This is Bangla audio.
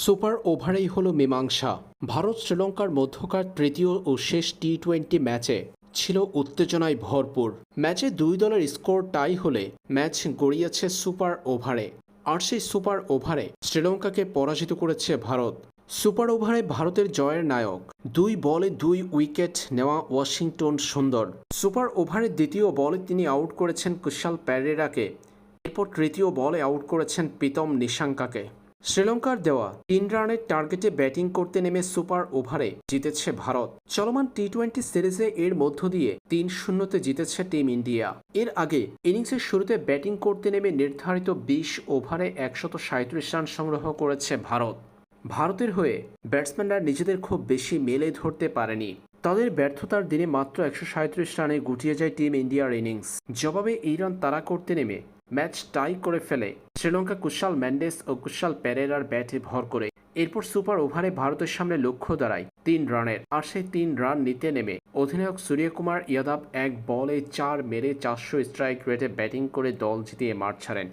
সুপার ওভারেই হল মীমাংসা। ভারত শ্রীলঙ্কার মধ্যকার তৃতীয় ও শেষ টি টোয়েন্টি ম্যাচে ছিল উত্তেজনায় ভরপুর। ম্যাচে দুই দলের স্কোর টাই হলে ম্যাচ গড়িয়েছে সুপার ওভারে। আর সেই সুপার ওভারে শ্রীলঙ্কাকে পরাজিত করেছে ভারত। সুপার ওভারে ভারতের জয়ের নায়ক, দুই বলে দুই উইকেট নেওয়া ওয়াশিংটন সুন্দর। সুপার ওভারের দ্বিতীয় বলে তিনি আউট করেছেন কুশাল প্যারেরাকে। এরপর তৃতীয় বলে আউট করেছেন প্রীতম নিশাঙ্কাকে। শ্রীলঙ্কার দেওয়া তিন রানের টার্গেটে ব্যাটিং করতে নেমে সুপার ওভারে জিতেছে ভারত। চলমান টি টোয়েন্টি সিরিজে এর মধ্য দিয়ে তিন শূন্যতে জিতেছে টিম ইন্ডিয়া। এর আগে ইনিংসের শুরুতে ব্যাটিং করতে নেমে নির্ধারিত বিশ ওভারে একশত সাঁত্রিশ রান সংগ্রহ করেছে ভারত। ভারতের হয়ে ব্যাটসম্যানরা নিজেদের খুব বেশি মেলে ধরতে পারেনি। তাদের ব্যর্থতার দিনে মাত্র একশো সাঁত্রিশ রানে গুটিয়ে যায় টিম ইন্ডিয়ার ইনিংস। জবাবে এই রান তাড়া করতে নেমে ম্যাচ টাই করে ফেলে। শ্রীলঙ্কা কুশাল ম্যান্ডেস ও কুশাল প্যারেরার ব্যাটে ভর করে। এরপর সুপার ওভারে ভারতের সামনে লক্ষ্য দাঁড়ায় তিন রানের। আর সেই তিন রান নিতে নেমে অধিনায়ক সূর্যকুমার ইয়াদাব এক বলে চার মেরে চারশো স্ট্রাইক রেটে ব্যাটিং করে দল জিতিয়ে মাঠ ছাড়েন।